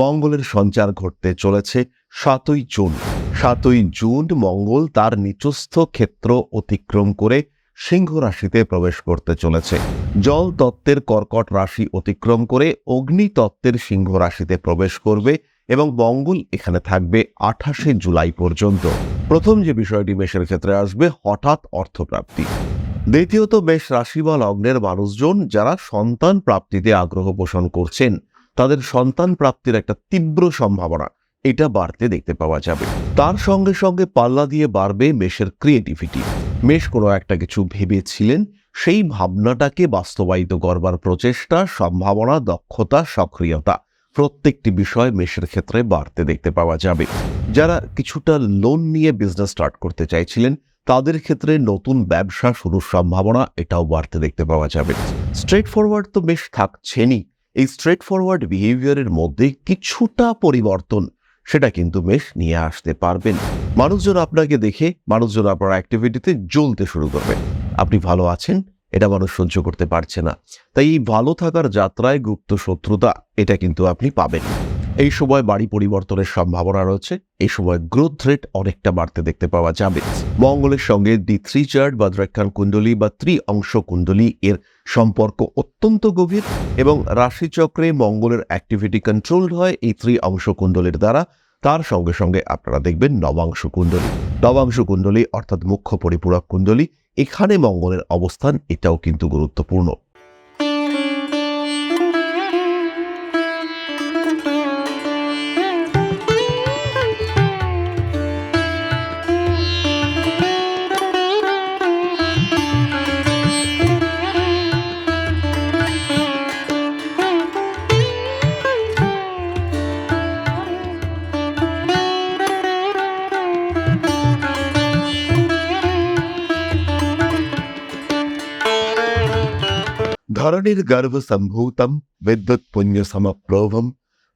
মঙ্গলের সঞ্চার ঘটতে চলেছে সাতই জুন। সাতই জুন মঙ্গল তার নিচস্থ ক্ষেত্র অতিক্রম করে সিংহ রাশিতে প্রবেশ করতে চলেছে। জল তত্ত্বের কর্কট রাশি অতিক্রম করে অগ্নি তত্ত্বের সিংহ রাশিতে প্রবেশ করবে এবং মঙ্গল এখানে থাকবে আঠাশে জুলাই পর্যন্ত। প্রথম যে বিষয়টি মেষের ক্ষেত্রে আসবে, হঠাৎ অর্থপ্রাপ্তি। দ্বিতীয়ত মেষ রাশি বা লগ্নের মানুষজন যারা সন্তান প্রাপ্তিতে আগ্রহ পোষণ করছেন তাদের সন্তান প্রাপ্তির একটা তীব্র সম্ভাবনা। এটা বাড়তে দেখতে পাওয়া যাবে। তার সঙ্গে সঙ্গে পাল্লা দিয়ে বাড়বে মেষের ক্রিয়েটিভিটি মেষ কোনো একটা কিছু ভেবেছিলেন, সেই ভাবনাটাকে বাস্তবায়িত করবার প্রচেষ্টা, সম্ভাবনা, দক্ষতা, সক্রিয়তা প্রত্যেকটি বিষয় মেষের ক্ষেত্রে বাড়তে দেখতে পাওয়া যাবে। যারা কিছুটা লোন নিয়ে বিজনেস স্টার্ট করতে চাইছিলেন, তাদের ক্ষেত্রে নতুন ব্যবসা শুরুর সম্ভাবনা এটাও বাড়তে দেখতে পাওয়া যাবে। স্ট্রেট ফরওয়ার্ড তো বেশ থাকছেনই। এই স্ট্রেট ফরওয়ার্ড বিহেভিয়ারের মধ্যে কিছুটা পরিবর্তন সেটা কিন্তু বেশ নিয়ে আসতে পারবেন। মানুষজন আপনাকে দেখে, মানুষজন আপনার অ্যাক্টিভিটিতে জ্বলতে শুরু করবে। আপনি ভালো আছেন? এটা মানুষ সহ্য করতে পারছে না। তাই এই ভালো থাকার যাত্রায় গুপ্ত শত্রুতা, এটা কিন্তু আপনি পাবেন। এই সময় বাড়ি পরিবর্তনের সম্ভাবনা রয়েছে। এই সময় গ্রোথ রেট অনেকটা বাড়তে দেখতে পাওয়া যাবে। মঙ্গলের সঙ্গে দি থ্রি চার্ট বা দ্রেক্ষান কুণ্ডলী বা ত্রি অংশ কুণ্ডলী এর সম্পর্ক অত্যন্ত গভীর এবং রাশিচক্রে মঙ্গলের অ্যাক্টিভিটি কন্ট্রোলড হয় এই ত্রি অংশ কুণ্ডলীর দ্বারা। তার সঙ্গে সঙ্গে আপনারা দেখবেন নবাংশ কুণ্ডলী। নবাংশ কুণ্ডলী অর্থাৎ মুখ্য পরিপূরক কুণ্ডলী। এখানে মঙ্গলের অবস্থান, এটাও কিন্তু গুরুত্বপূর্ণ। পুণ্য সমপ্রভম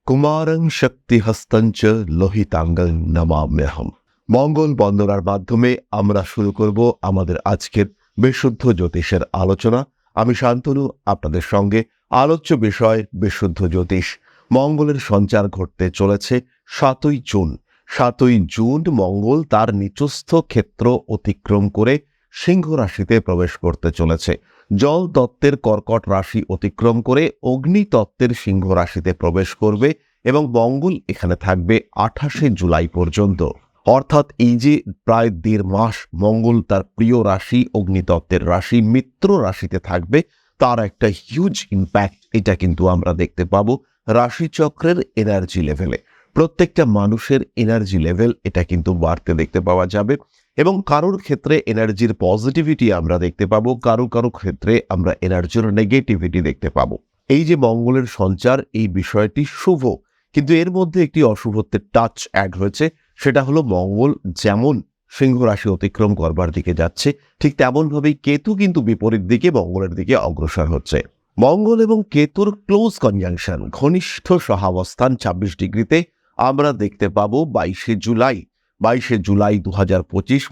কুমারং শক্তি হস্তঞ্চ লোহিতাঙ্গল নমাম্যহম মঙ্গল বন্দনার মাধ্যমে আমরা শুরু করব আমাদের আজকের বিশুদ্ধ জ্যোতিষের আলোচনা আমি শান্তনু আপনাদের সঙ্গে আলোচ্য বিষয় বিশুদ্ধ জ্যোতিষ মঙ্গলের সঞ্চার ঘটতে চলেছে সাতই জুন সাতই জুন মঙ্গল তার নিচস্থ ক্ষেত্র অতিক্রম করে সিংহ রাশিতে প্রবেশ করতে চলেছে জল তত্ত্বের কর্কট রাশি অতিক্রম করে অগ্নি তত্ত্বের সিংহ রাশিতে প্রবেশ করবে এবং মঙ্গল এখানে থাকবে আঠাশে জুলাই পর্যন্ত। অর্থাৎ এই যে প্রায় দেড় মাস মঙ্গল তার প্রিয় রাশি অগ্নিতত্ত্বের রাশি, মিত্র রাশিতে থাকবে, তার একটা হিউজ ইম্প্যাক্ট এটা কিন্তু আমরা দেখতে পাবো রাশিচক্রের এনার্জি লেভেলে প্রত্যেকটা মানুষের এনার্জি লেভেল এটা কিন্তু বাড়তে দেখতে পাওয়া যাবে। এবং কারোর ক্ষেত্রে এনার্জির পজিটিভিটি আমরা দেখতে পাবো, কারও কারও ক্ষেত্রে আমরা এনার্জির নেগেটিভিটি দেখতে পাবো। এই যে মঙ্গলের সঞ্চার, এই বিষয়টি শুভ। কিন্তু এর মধ্যে একটি অশুভত্বের টাচ অ্যাড হয়েছে, সেটা হলো মঙ্গল যেমন সিংহ রাশি অতিক্রম করবার দিকে যাচ্ছে, ঠিক তেমনভাবেই কেতু কিন্তু বিপরীত দিকে মঙ্গলের দিকে অগ্রসর হচ্ছে। মঙ্গল এবং কেতুর ক্লোজ কনজাংশন ঘনিষ্ঠ সহাবস্থান ছাব্বিশ ডিগ্রিতে আমরা দেখতে পাবো বাইশে জুলাই। বাইশে জুলাই দু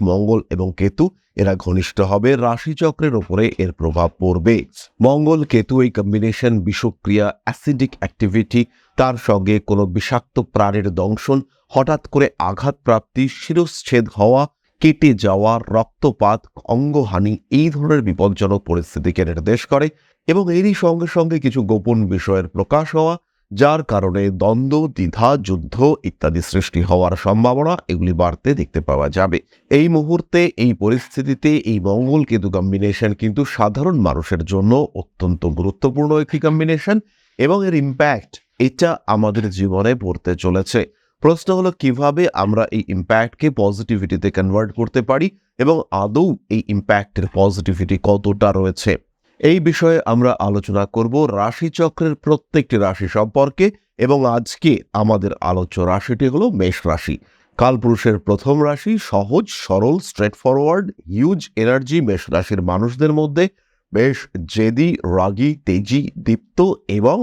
মঙ্গল এবং কেতু এরা ঘনিষ্ঠ হবে, রাশিচক্রের ওপরে এর প্রভাব পড়বে। মঙ্গল কেতু এই কম্বিনেশন বিষক্রিয়া অ্যাসিডিক অ্যাক্টিভিটি তার সঙ্গে কোনো বিষাক্ত প্রাণের দংশন, হঠাৎ করে আঘাত প্রাপ্তি শিরশ্ছেদ হওয়া, কেটে যাওয়া, রক্তপাত, অঙ্গহানি এই ধরনের বিপজ্জনক পরিস্থিতিকে নির্দেশ করে এবং এরই সঙ্গে সঙ্গে কিছু গোপন বিষয়ের প্রকাশ হওয়া যার কারণে দ্বন্দ্ব, দ্বিধা, যুদ্ধ ইত্যাদি সৃষ্টি হওয়ার সম্ভাবনা এগুলি বাড়তে দেখতে পাওয়া যাবে। এই মুহূর্তে, এই পরিস্থিতিতে, এই মঙ্গল কেতু কম্বিনেশন কিন্তু সাধারণ মানুষের জন্য অত্যন্ত গুরুত্বপূর্ণ একটি কম্বিনেশন এবং এর ইম্প্যাক্ট এটা আমাদের জীবনে পড়তে চলেছে। প্রশ্ন হলো, কীভাবে আমরা এই ইম্প্যাক্টকে পজিটিভিটিতে কনভার্ট করতে পারি এবং আদৌ এই ইম্প্যাক্টের পজিটিভিটি কতটা রয়েছে? এই বিষয়ে আমরা আলোচনা করব রাশিচক্রের প্রত্যেকটি রাশি সম্পর্কে এবং আজকে আমাদের আলোচ্য রাশিটি হলো মেষ রাশি। কালপুরুষের প্রথম রাশি সহজ, সরল স্ট্রেট ফরওয়ার্ড হিউজ এনার্জি মেষ রাশির মানুষদের মধ্যে। বেশ জেদি, রাগী, তেজি, দীপ্ত এবং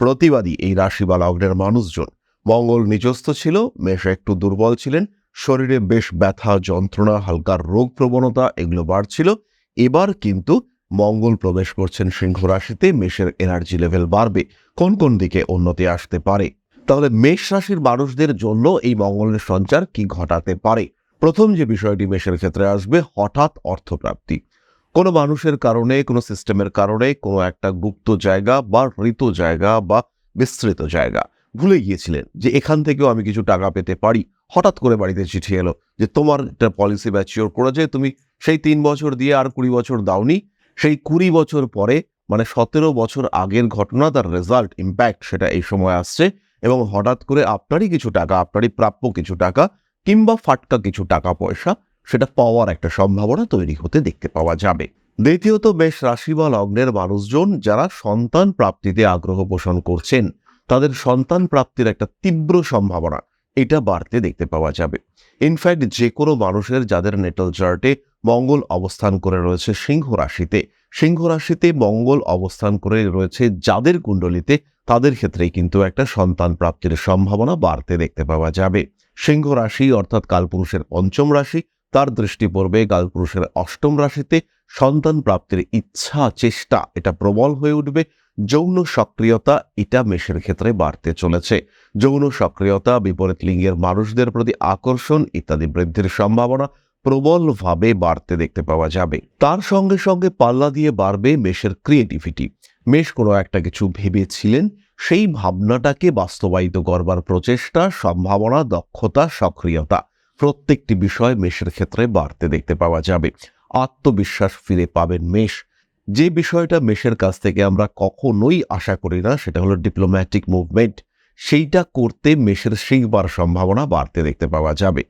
প্রতিবাদী এই রাশি বা লগ্নের মানুষজন। মঙ্গল নিজস্থ ছিল, মেষ একটু দুর্বল ছিলেন, শরীরে বেশ ব্যথা, যন্ত্রণা, হালকা রোগ প্রবণতা এগুলো বাড়ছিল। এবার কিন্তু মঙ্গল প্রবেশ করছেন সিংহ রাশিতে, মেষের এনার্জি লেভেল বাড়বে। কোন কোন দিকে উন্নতি আসতে পারে? তাহলে মেষ রাশির মানুষদের জন্য এই মঙ্গলের সঞ্চার কি ঘটাতে পারে? প্রথম যে বিষয়টি মেষের ক্ষেত্রে আসবে, হঠাৎ অর্থপ্রাপ্তি। কোনো মানুষের কারণে, কোনো সিস্টেমের কারণে, কোনো একটা গুপ্ত জায়গা বা ঋত জায়গা বা বিস্তৃত জায়গা। ভুলে গিয়েছিলেন যে এখান থেকেও আমি কিছু টাকা পেতে পারি। হঠাৎ করে বাড়িতে চিঠি এলো যে, তোমার একটা পলিসি ম্যাচিওর করেছে, তুমি সেই তিন বছর দিয়ে আর কুড়ি বছর দাওনি। সেই কুড়ি বছর পরে মানে সতেরো বছর আগের ঘটনা, তার রেজাল্ট ইম্প্যাক্ট সেটা এই সময় আসছে এবং হঠাৎ করে আপনারই কিছু টাকা, আপনারই প্রাপ্য কিছু টাকা কিংবা ফাটকা কিছু টাকা পয়সা সেটা পাওয়ার একটা সম্ভাবনা তৈরি হতে দেখতে পাওয়া যাবে। দ্বিতীয়ত বেশ রাশি বা লগ্নের মানুষজন যারা সন্তান প্রাপ্তিতে আগ্রহ পোষণ করছেন, তাদের সন্তান প্রাপ্তির একটা তীব্র সম্ভাবনা, এটা বাড়তে দেখতে পাওয়া যাবে। ইনফ্যাক্ট যে কোনো মানুষের যাদের নেটাল চার্টে মঙ্গল অবস্থান করে রয়েছে সিংহ রাশিতে। সিংহ রাশিতে মঙ্গল অবস্থান করে রয়েছে যাদের কুণ্ডলিতে তাদের ক্ষেত্রেই কিন্তু একটা সন্তান প্রাপ্তির সম্ভাবনা বাড়তে দেখতে পাওয়া যাবে। সিংহ রাশি অর্থাৎ কালপুরুষের পঞ্চম রাশি, তার দৃষ্টি পড়বে কালপুরুষের অষ্টম রাশিতে। সন্তান প্রাপ্তির ইচ্ছা, চেষ্টা, এটা প্রবল হয়ে উঠবে। যৌন সক্রিয়তা, এটা মেষের ক্ষেত্রে বাড়তে চলেছে। যৌন সক্রিয়তা, বিপরীত লিঙ্গের মানুষদের প্রতি আকর্ষণ, ইত্যাদি বৃদ্ধির সম্ভাবনা প্রবলভাবে বাড়তে দেখতে পাওয়া যাবে। তার সঙ্গে সঙ্গে পাল্লা দিয়ে বাড়বে মেষের ক্রিয়েটিভিটি মেষ কোনো একটা কিছু ভেবেছিলেন, সেই ভাবনাটাকে বাস্তবায়িত করবার প্রচেষ্টা, সম্ভাবনা, দক্ষতা, সক্রিয়তা প্রত্যেকটি বিষয় মেষের ক্ষেত্রে বাড়তে দেখতে পাওয়া যাবে। আত্মবিশ্বাস ফিরে পাবেন মেষ। যে বিষয়টা মেষের কাছ থেকে আমরা কখনোই আশা করি না, সেটা হলো ডিপ্লোম্যাটিক মুভমেন্ট সেইটা করতে মেষের শিখবার সম্ভাবনা বাড়তে দেখতে পাওয়া যাবে।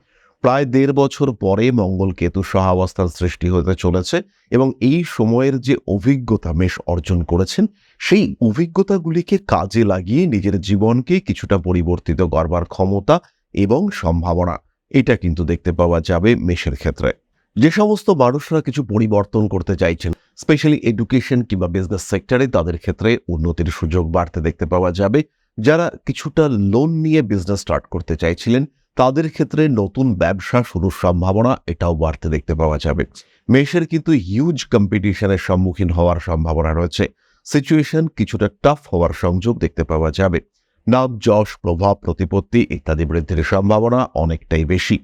প্রায় দেড় বছর পরে মঙ্গল কেতু সহাবস্থান সৃষ্টি হতে চলেছে এবং এই সময়ের যে অভিজ্ঞতা মেষ অর্জন করেছেন, সেই অভিজ্ঞতাগুলিকে কাজে লাগিয়ে নিজের জীবনকে কিছুটা পরিবর্তিত করবার ক্ষমতা এবং সম্ভাবনা, এটা কিন্তু দেখতে পাওয়া যাবে মেষের ক্ষেত্রে। যে সমস্ত মানুষরা কিছু পরিবর্তন করতে চাইছেন স্পেশালি এডুকেশন কিংবা বিজনেস সেক্টরে তাদের ক্ষেত্রে উন্নতির সুযোগ বাড়তে দেখতে পাওয়া যাবে। যারা কিছুটা লোন নিয়ে বিজনেস স্টার্ট করতে চাইছিলেন তাদের ক্ষেত্রে নতুন ব্যবসা শুরুর সম্ভাবনা এটাও বাড়তে দেখতে পাওয়া যাবে। মেষের কিন্তু হিউজ কম্পিটিশনের সম্মুখীন হওয়ার সম্ভাবনা রয়েছে। সিচুয়েশন কিছুটা টাফ হওয়ার সংযোগ দেখতে পাওয়া যাবে। নাম, যশ, প্রভাব, প্রতিপত্তি ইত্যাদি বৃদ্ধির সম্ভাবনা অনেকটাই বেশি।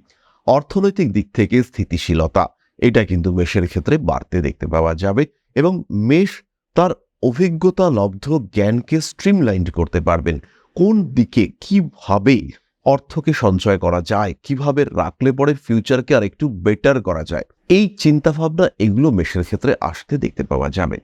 অর্থনৈতিক দিক থেকে স্থিতিশীলতা, এটা কিন্তু মেষের ক্ষেত্রে বাড়তে দেখতে পাওয়া যাবে এবং মেষ তার অভিজ্ঞতা, লব্ধ জ্ঞানকে স্ট্রিমলাইন্ড করতে পারবেন। কোন দিকে, কীভাবে অর্থকে সঞ্চয় করা যায়, কীভাবে রাখলে পরে ফিউচারকে আর একটু বেটার করা যায়, এই চিন্তাভাবনা এগুলো মেশের ক্ষেত্রে আসতে দেখতে পাওয়া যাবে।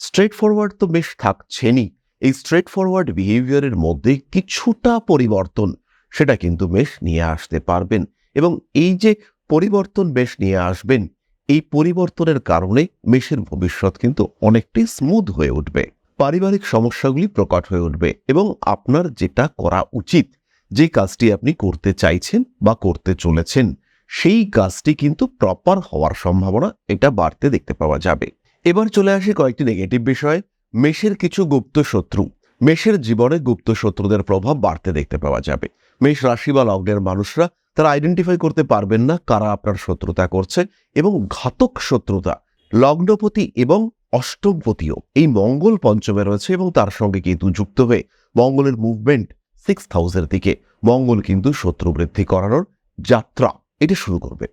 স্ট্রেট ফরওয়ার্ড তো বেশ থাকছেনই, এই স্ট্রেট ফরওয়ার্ড বিহেভিয়ারের মধ্যে কিছুটা পরিবর্তন সেটা কিন্তু বেশ নিয়ে আসতে পারবেন এবং এই যে পরিবর্তন বেশ নিয়ে আসবেন, এই পরিবর্তনের কারণে মেষের ভবিষ্যৎ কিন্তু অনেকটাই স্মুথ হয়ে উঠবে, পারিবারিক সমস্যাগুলি প্রকট হয়ে উঠবে এবং আপনার যেটা করা উচিত যে কাজটি আপনি করতে চাইছেন বা করতে চলেছেন, সেই কাজটি কিন্তু প্রপার হওয়ার সম্ভাবনা এটা বাড়তে দেখতে পাওয়া যাবে। এবার চলে আসে কয়েকটি নেগেটিভ বিষয়। মেষের কিছু গুপ্ত শত্রু। মেষের জীবনে গুপ্ত শত্রুদের প্রভাব বাড়তে দেখতে পাওয়া যাবে। মেষ রাশি বা লগ্নের মানুষরা তারা আইডেন্টিফাই করতে পারবেন না কারা আপনার শত্রুতা করছে এবং ঘাতক শত্রুতা, লগ্নপতি এবং অষ্টমপতিও। এই মঙ্গল পঞ্চমে রয়েছে এবং তার সঙ্গে কিন্তু যুক্ত হয়ে মঙ্গলের মুভমেন্ট সিক্স হাউসের দিকে। মঙ্গল কিন্তু শত্রু বৃদ্ধি করানোর যাত্রা। এটা শুরু করবে।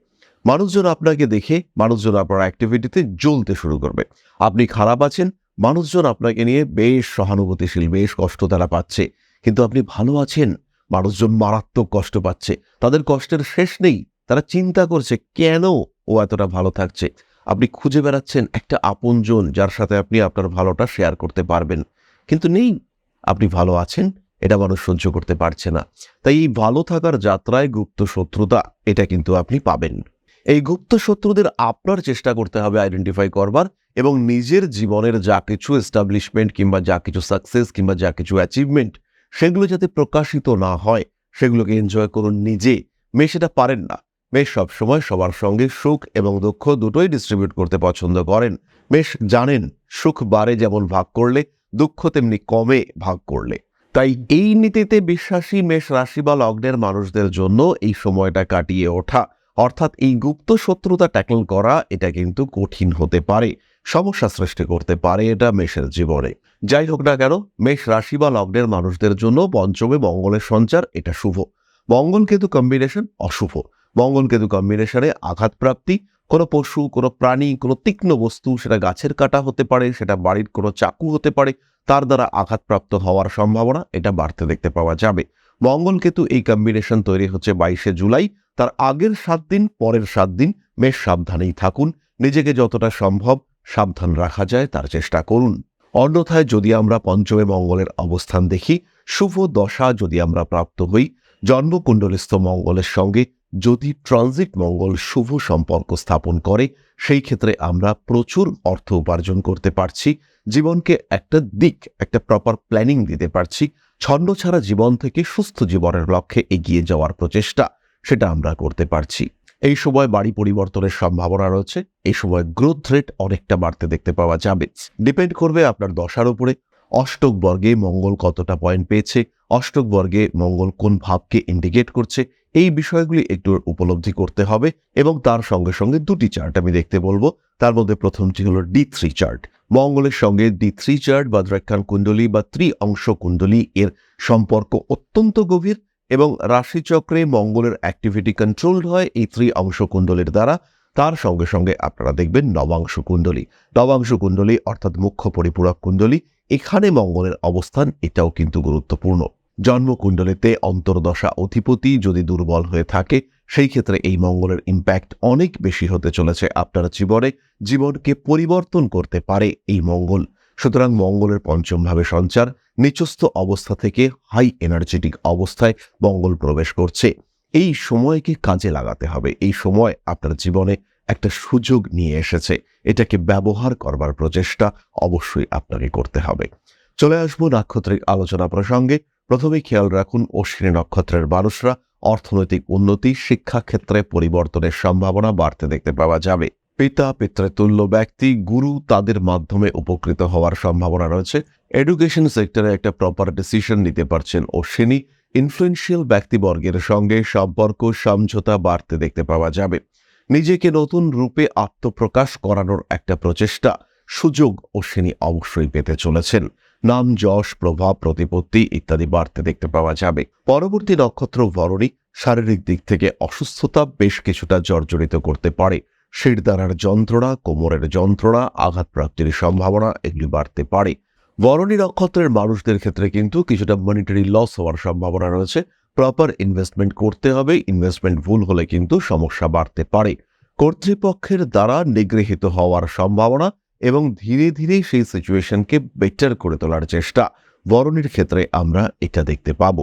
মানুষজন আপনাকে দেখে, মানুষজন আপনার অ্যাক্টিভিটিতে জ্বলতে শুরু করবে। আপনি খারাপ আছেন, মানুষজন আপনাকে নিয়ে বেশ সহানুভূতিশীল, বেশ কষ্ট তারা পাচ্ছে। কিন্তু আপনি ভালো আছেন, মানুষজন মারাত্মক কষ্ট পাচ্ছে। তাদের কষ্টের শেষ নেই। তারা চিন্তা করছে, কেন ও এতটা ভালো থাকছে? আপনি খুঁজে বেড়াচ্ছেন একটা আপনজন যার সাথে আপনি আপনার ভালোটা শেয়ার করতে পারবেন। কিন্তু নেই। আপনি ভালো আছেন এটা মানুষ সহ্য করতে পারছে না। তাই এই ভালো থাকার যাত্রায় গুপ্ত শত্রুতা, এটা কিন্তু আপনি পাবেন। এই গুপ্ত শত্রুদের আপনার চেষ্টা করতে হবে আইডেন্টিফাই করবার এবং নিজের জীবনের যা কিছু এস্টাবলিশমেন্ট কিংবা যা কিছু সাকসেস কিংবা যা কিছু অ্যাচিভমেন্ট সেগুলো যাতে প্রকাশিত না হয়, সেগুলোকে এনজয় করুন নিজে। মেয়ে সেটা পারেন না। মেষ সবসময় সবার সঙ্গে সুখ এবং দুঃখ দুটোই ডিস্ট্রিবিউট করতে পছন্দ করেন। মেষ জানেন, সুখ বাড়ে যেমন ভাগ করলে, দুঃখ তেমনি কমে ভাগ করলে। তাই এই নীতিতে বিশ্বাসী মেষ রাশি বা লগ্নের মানুষদের জন্য এই সময়টা কাটিয়ে ওঠা। অর্থাৎ এই গুপ্ত শত্রুতা ট্যাকল করা, এটা কিন্তু কঠিন হতে পারে। সমস্যা সৃষ্টি করতে পারে এটা মেষের জীবনে। যাই হোক না কেন, মেষ রাশি বা লগ্নের মানুষদের জন্য পঞ্চমে মঙ্গলের সঞ্চার, এটা শুভ। মঙ্গল কেতু কম্বিনেশন অশুভ। মঙ্গল কেতু কম্বিনেশনে আঘাতপ্রাপ্তি কোনো পশু, কোনো প্রাণী, কোনো তীক্ষ্ণ বস্তু, সেটা গাছের কাটা হতে পারে, সেটা বাড়ির কোনো চাকু হতে পারে তার দ্বারা আঘাতপ্রাপ্ত হওয়ার সম্ভাবনা এটা বাড়তে দেখতে পাওয়া যাবে। মঙ্গল কেতু এই কম্বিনেশন তৈরি হচ্ছে বাইশে জুলাই। তার আগের সাত দিন, পরের সাত দিন বেশ সাবধানেই থাকুন। নিজেকে যতটা সম্ভব সাবধান রাখা যায়, তার চেষ্টা করুন। অন্যথায় যদি আমরা পঞ্চমে মঙ্গলের অবস্থান দেখি, শুভ দশা যদি আমরা প্রাপ্ত হই, জন্মকুণ্ডলিস্থ মঙ্গলের সঙ্গে যদি ট্রানজিট মঙ্গল শুভ সম্পর্ক স্থাপন করে, সেই ক্ষেত্রে আমরা প্রচুর অর্থ উপার্জন করতে পারছি, জীবনকে একটা দিক, একটা প্রপার প্ল্যানিং দিতে পারছি, ছন্দ ছাড়া জীবন থেকে সুস্থ জীবনের লক্ষ্যে এগিয়ে যাওয়ার প্রচেষ্টা, সেটা আমরা করতে পারছি। এই সময় বাড়ি পরিবর্তনের সম্ভাবনা রয়েছে এই সময় গ্রোথ রেট অনেকটা বাড়তে দেখতে পাওয়া যাবে। ডিপেন্ড করবে আপনার দশার উপরে। অষ্টক বর্গে মঙ্গল কতটা পয়েন্ট পেয়েছে অষ্টক বর্গে মঙ্গল কোন ভাবকে ইন্ডিকেট করছে, এই বিষয়গুলি একটু উপলব্ধি করতে হবে এবং তার সঙ্গে সঙ্গে দুটি চার্ট আমি দেখতে বলব। তার মধ্যে প্রথমটি হলো ডি থ্রি চার্ট মঙ্গলের সঙ্গে ডি থ্রি চার্ট বা দ্রেক্ষান কুণ্ডলী বা ত্রি অংশ কুণ্ডলী এর সম্পর্ক অত্যন্ত গভীর এবং রাশিচক্রে মঙ্গলের অ্যাক্টিভিটি কন্ট্রোলড হয় এই ত্রি অংশ কুণ্ডলীর দ্বারা। তার সঙ্গে সঙ্গে আপনারা দেখবেন নবাংশ কুণ্ডলী। নবাংশ কুণ্ডলী অর্থাৎ মুখ্য পরিপূরক কুণ্ডলী। এখানে মঙ্গলের অবস্থান এটাও কিন্তু গুরুত্বপূর্ণ। জন্মকুণ্ডলীতে অন্তর্দশা অধিপতি যদি দুর্বল হয়ে থাকে, সেই ক্ষেত্রে এই মঙ্গলের ইম্প্যাক্ট অনেক বেশি হতে চলেছে আপনার জীবনে। জীবনকে পরিবর্তন করতে পারে এই মঙ্গল। সুতরাং মঙ্গলের পঞ্চমভাবে সঞ্চার নিচস্থ অবস্থা থেকে হাই এনার্জেটিক অবস্থায় মঙ্গল প্রবেশ করছে। এই সময়কে কাজে লাগাতে হবে। এই সময় আপনার জীবনে একটা সুযোগ নিয়ে এসেছে। এটাকে ব্যবহার করবার প্রচেষ্টা অবশ্যই আপনাকে করতে হবে। চলে আসব নাক্ষত্রিক আলোচনা প্রসঙ্গে। প্রথমে খেয়াল রাখুন অশ্বিনী নক্ষত্রের মানুষরা অর্থনৈতিক উন্নতি, শিক্ষাক্ষেত্রে পরিবর্তনের সম্ভাবনা বাড়তে দেখতে পাওয়া যাবে। পিতা, পিতৃতুল্য ব্যক্তি, গুরু তাদের মাধ্যমে উপকৃত হওয়ার সম্ভাবনা রয়েছে। এডুকেশন সেক্টরে একটা প্রপার ডিসিশন নিতে পারছেন অশ্বিনী। ইনফ্লুয়েন্সিয়াল ব্যক্তিবর্গের সঙ্গে সম্পর্ক, সমঝোতা বাড়তে দেখতে পাওয়া যাবে। নিজেকে নতুন রূপে আত্মপ্রকাশ করানোর একটা প্রচেষ্টা। সুযোগ অশ্বিনী অবশ্যই পেতে চলেছেন। নাম, যশ, প্রভাব, প্রতিপত্তি ইত্যাদি বাড়তে দেখতে পাওয়া যাবে। পরবর্তী নক্ষত্র ভরণী শারীরিক দিক থেকে অসুস্থতা বেশ কিছুটা জর্জরিত করতে পারে। শিরদারার যন্ত্রণা, কোমরের যন্ত্রণা, আঘাতপ্রাপ্তির সম্ভাবনা এগুলি বাড়তে পারে। বরণী নক্ষত্রের মানুষদের ক্ষেত্রে কিন্তু কিছুটা মনিটারি লস হওয়ার সম্ভাবনা রয়েছে। প্রপার ইনভেস্টমেন্ট করতে হবে ইনভেস্টমেন্ট ভুল হলে কিন্তু সমস্যা বাড়তে পারে। কর্তৃপক্ষের দ্বারা নিগৃহীত হওয়ার সম্ভাবনা এবং ধীরে ধীরে সেই সিচুয়েশনকে বেটার করে তোলার চেষ্টা। বরণের ক্ষেত্রে আমরা এটা দেখতে পাব।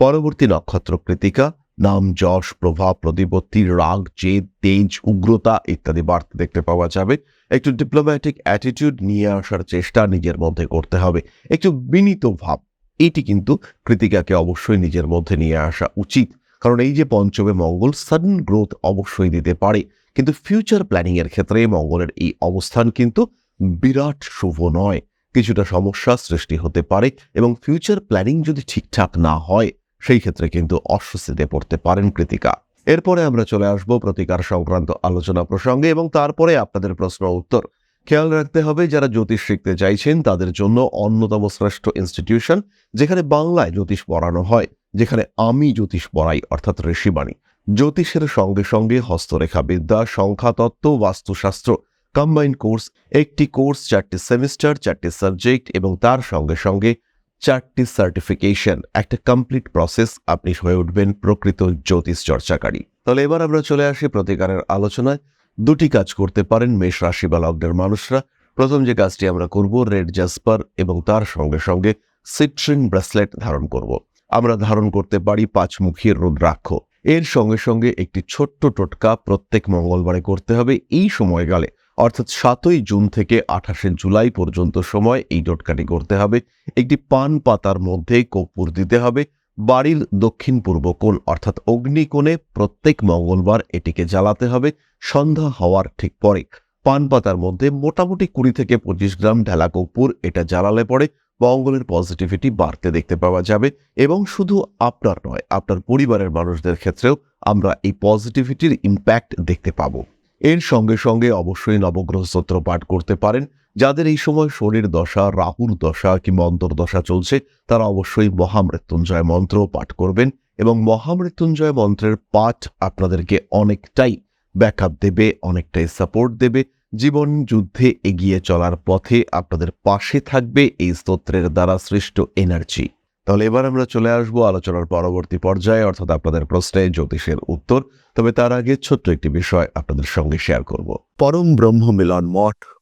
পরবর্তী নক্ষত্র কৃতিকা, নাম যশ, প্রভাব, প্রতিপত্তি, রাগ, জেদ, তেজ, উগ্রতা ইত্যাদি বাড়তে দেখতে পাওয়া যাবে। একটু ডিপ্লোম্যাটিক অ্যাটিটিউড নিয়ে আসার চেষ্টা নিজের মধ্যে করতে হবে। একটু বিনীত ভাব, এটি কিন্তু কৃতিকাকে অবশ্যই নিজের মধ্যে নিয়ে আসা উচিত। কারণ এই যে পঞ্চমে মঙ্গল সাডেন গ্রোথ অবশ্যই দিতে পারে। কিন্তু ফিউচার প্ল্যানিং এর ক্ষেত্রে মঙ্গলের এই অবস্থান কিন্তু বিরাট শুভ নয়। কিছুটা সমস্যা সৃষ্টি হতে পারে এবং ফিউচার প্ল্যানিং যদি ঠিকঠাক না হয়, সেই ক্ষেত্রে কিন্তু অস্বস্তিতে পড়তে পারেন কৃতিকা। এরপরে আমরা চলে আসব প্রতিকার সংক্রান্ত আলোচনা প্রসঙ্গে এবং তারপরে আপনাদের প্রশ্ন উত্তর। খেয়াল রাখতে হবে, যারা জ্যোতিষ শিখতে চাইছেন, তাদের জন্য অন্যতম শ্রেষ্ঠ ইনস্টিটিউশন যেখানে বাংলায় জ্যোতিষ পড়ানো হয়, যেখানে আমি জ্যোতিষ পড়াই, অর্থাৎ ঋষিবাণী। জ্যোতিষের সঙ্গে সঙ্গে হস্তরেখা বিদ্যা সংখ্যাতত্ত্ব, বাস্তুশাস্ত্র কম্বাইন কোর্স একটি কোর্স চারটি সেমিস্টার চারটি সাবজেক্ট এবং তার সঙ্গে সঙ্গে চারটি সার্টিফিকেশন একটা কমপ্লিট প্রসেস আপনি হয়ে উঠবেন প্রকৃত জ্যোতিষ চর্চাকারী। তাহলে এবার আমরা চলে আসি প্রতিকারের আলোচনায়। দুটি কাজ করতে পারেন মেষ রাশি বা লগ্নের মানুষরা। প্রথম যে কাজটি আমরা করব, রেড জাসপার এবং তার সঙ্গে সঙ্গে সিট্রিন ব্রেসলেট ধারণ করব। আমরা ধারণ করতে পারি পাঁচমুখী রুদ্রাক্ষ। এর সঙ্গে সঙ্গে একটি ছোট্ট টোটকা প্রত্যেক মঙ্গলবারে করতে হবে এই সময়কালে। অর্থাৎ সাতই জুন থেকে আঠাশে জুলাই পর্যন্ত সময় এই টোটকাটি করতে হবে। একটি পান পাতার মধ্যে কর্পূর দিতে হবে। বাড়ির দক্ষিণ পূর্ব কোণ অর্থাৎ অগ্নিকোণে প্রত্যেক মঙ্গলবার এটিকে জ্বালাতে হবে। সন্ধ্যা হওয়ার ঠিক পরে পান পাতার মধ্যে মোটামুটি কুড়ি থেকে পঁচিশ গ্রাম ঢেলা কর্পূর এটা জ্বালালে পরে মঙ্গলের পজিটিভিটি বাড়তে দেখতে পাওয়া যাবে এবং শুধু আপনার নয়, আপনার পরিবারের মানুষদের ক্ষেত্রেও আমরা এই পজিটিভিটির ইম্প্যাক্ট দেখতে পাব। এর সঙ্গে সঙ্গে অবশ্যই নবগ্রহ স্তোত্র পাঠ করতে পারেন। যাদের এই সময় শরীর দশা, রাহুর দশা কিংবা অন্তর্দশা চলছে, তারা অবশ্যই মহামৃত্যুঞ্জয় মন্ত্র পাঠ করবেন এবং মহামৃত্যুঞ্জয় মন্ত্রের পাঠ আপনাদেরকে অনেকটাই ব্যাকআপ দেবে, অনেকটাই সাপোর্ট দেবে। জীবন যুদ্ধে এগিয়ে চলার পথে আপনাদের পাশে থাকবে এই স্তোত্রের দ্বারা সৃষ্ট এনার্জি তাহলে এবার আমরা চলে আসব আলোচনার পরবর্তী পর্যায়ে, অর্থাৎ আপনাদের প্রশ্নে জ্যোতিষের উত্তর। তবে তার আগে ছোট্ট একটি বিষয় আপনাদের সঙ্গে শেয়ার করব। পরম ব্রহ্ম মিলন মঠ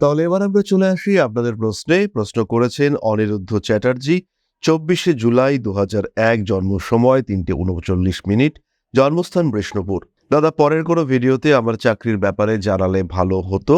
তাহলে এবার আমরা চলে আসি আপনাদের প্রশ্নে। প্রশ্ন করেছেন অনিরুদ্ধ চ্যাটার্জি, চব্বিশে জুলাই দু এক জন্ম সময় তিনটে উনচল্লিশ মিনিট, জন্মস্থান বিষ্ণুপুর। দাদা, পরের কোনো ভিডিওতে আমার চাকরির ব্যাপারে জানালে ভালো হতো।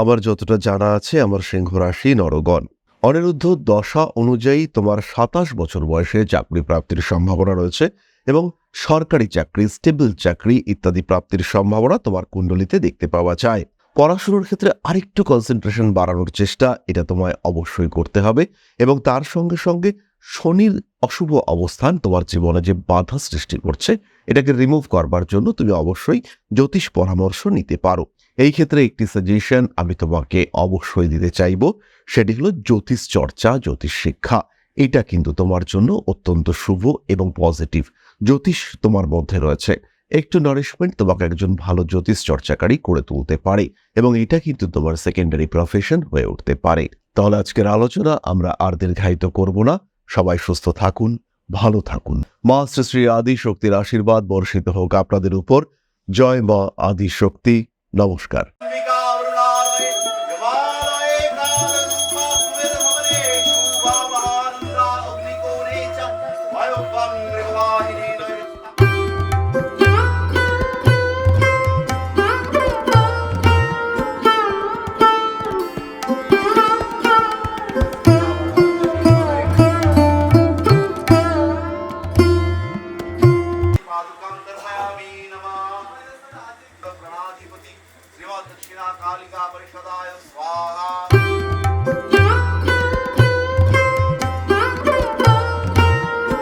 আমার যতটা জানা আছে, আমার সিংহ রাশি নরগণ। অনিরুদ্ধ, দশা অনুযায়ী তোমার সাতাশ বছর বয়সে চাকরি প্রাপ্তির সম্ভাবনা রয়েছে এবং সরকারি চাকরি, স্টেবল চাকরি ইত্যাদি প্রাপ্তির সম্ভাবনা তোমার কুণ্ডলিতে দেখতে পাওয়া যায়। পড়াশুনোর ক্ষেত্রে আরেকটু কনসেন্ট্রেশন বাড়ানোর চেষ্টা, এটা তোমায় অবশ্যই করতে হবে এবং তার সঙ্গে সঙ্গে শনির অশুভ অবস্থান তোমার জীবনে যে বাধা সৃষ্টি করছে, এটাকে রিমুভ করবার জন্য তুমি অবশ্যই জ্যোতিষ পরামর্শ নিতে পারো। এই ক্ষেত্রে একটি সাজেশন আমি তোমাকে অবশ্যই দিতে চাইব, সেটি হলো জ্যোতিষ চর্চা, জ্যোতিষ শিক্ষা। এটা কিন্তু তোমার জন্য অত্যন্ত শুভ এবং পজিটিভ জ্যোতিষ তোমার মধ্যে রয়েছে। একটু নারিশমেন্ট তোমাকে একজন ভালো জ্যোতিষ চর্চাকারী করে তুলতে পারে এবং এটা কিন্তু তোমার সেকেন্ডারি প্রফেশন হয়ে উঠতে পারে। তাহলে আজকের আলোচনা আমরা আর দীর্ঘায়িত করব না। সবাই সুস্থ থাকুন, ভালো থাকুন। মা শ্রী শ্রী আদি শক্তির আশীর্বাদ বর্ষিত হোক আপনাদের উপর। জয় মা আদি শক্তি নমস্কার।